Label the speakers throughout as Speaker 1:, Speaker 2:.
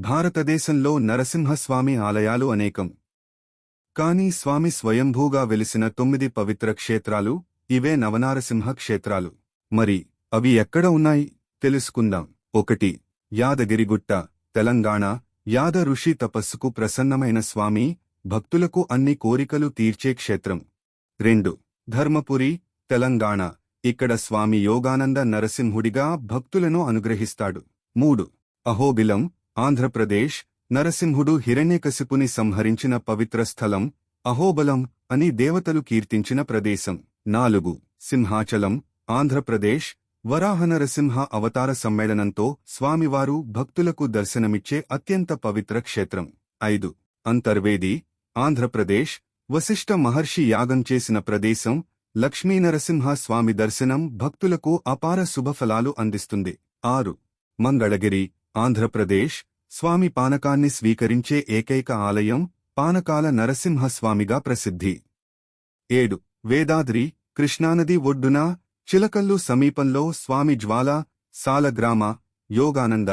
Speaker 1: భారతదేశంలో నరసింహస్వామి ఆలయాలు అనేకం. కాని స్వామి స్వయంభూగా వెలిసిన తొమ్మిది పవిత్ర క్షేత్రాలు ఇవే నవనారసింహ క్షేత్రాలు. మరి అవి ఎక్కడ ఉన్నాయి? తెలుసుకుందాం. ఒకటి యాదగిరిగుట్ట తెలంగాణ యాద ఋషి తపస్సుకు ప్రసన్నమైన స్వామి భక్తులకు అన్ని కోరికలు తీర్చే క్షేత్రం. రెండు ధర్మపురి తెలంగాణ ఇక్కడ స్వామి యోగానంద నరసింహుడిగా భక్తులను అనుగ్రహిస్తాడు. మూడు అహోబిలం ఆంధ్రప్రదేశ్ నరసింహుడు హిరణ్యకశిపుని సంహరించిన పవిత్ర స్థలం అహోబలం అని దేవతలు కీర్తించిన ప్రదేశం. నాలుగు. సింహాచలం ఆంధ్రప్రదేశ్ వరాహ నరసింహ అవతార సమ్మేళనంతో స్వామివారు భక్తులకు దర్శనమిచ్చే అత్యంత పవిత్ర క్షేత్రం. ఐదు. అంతర్వేది ఆంధ్రప్రదేశ్ వశిష్ఠ మహర్షి యాగం చేసిన ప్రదేశం లక్ష్మీనరసింహ స్వామి దర్శనం భక్తులకు అపార శుభఫలాలు అందిస్తుంది. ఆరు. మంగళగిరి ఆంధ్రప్రదేశ్ స్వామి పానకాన్ని స్వీకరించే ఏకైక ఆలయం పానకాల నరసింహస్వామిగా ప్రసిద్ధి. ఏడు. వేదాద్రి కృష్ణానది ఒడ్డున చిలకల్లు సమీపంలో స్వామి జ్వాల సాలగ్రామ యోగానంద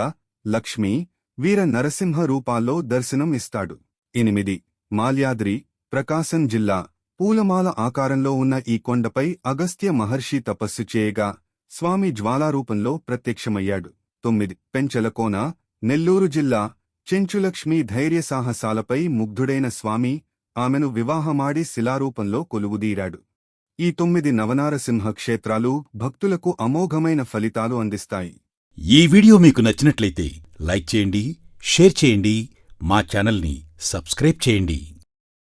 Speaker 1: లక్ష్మీ వీర నరసింహ రూపాల్లో దర్శనం ఇస్తాడు. ఎనిమిది. మాల్యాద్రి ప్రకాశం జిల్లా పూలమాల ఆకారంలో ఉన్న ఈ కొండపై అగస్త్య మహర్షి తపస్సు చేయగా స్వామి జ్వాలారూపంలో ప్రత్యక్షమయ్యాడు. తొమ్మిది. పెంచలకోన నెల్లూరు జిల్లా చెంచులక్ష్మి ధైర్య సాహసాలపై ముగ్ధుడైన స్వామి ఆమెను వివాహమాడి శిలారూపంలో కొలువుదీరాడు. ఈ తొమ్మిది నవనారసింహ క్షేత్రాలు భక్తులకు అమోఘమైన ఫలితాలు అందిస్తాయి.
Speaker 2: ఈ వీడియో మీకు నచ్చినట్లయితే లైక్ చేయండి షేర్ చేయండి మా ఛానల్ని సబ్స్క్రైబ్ చేయండి.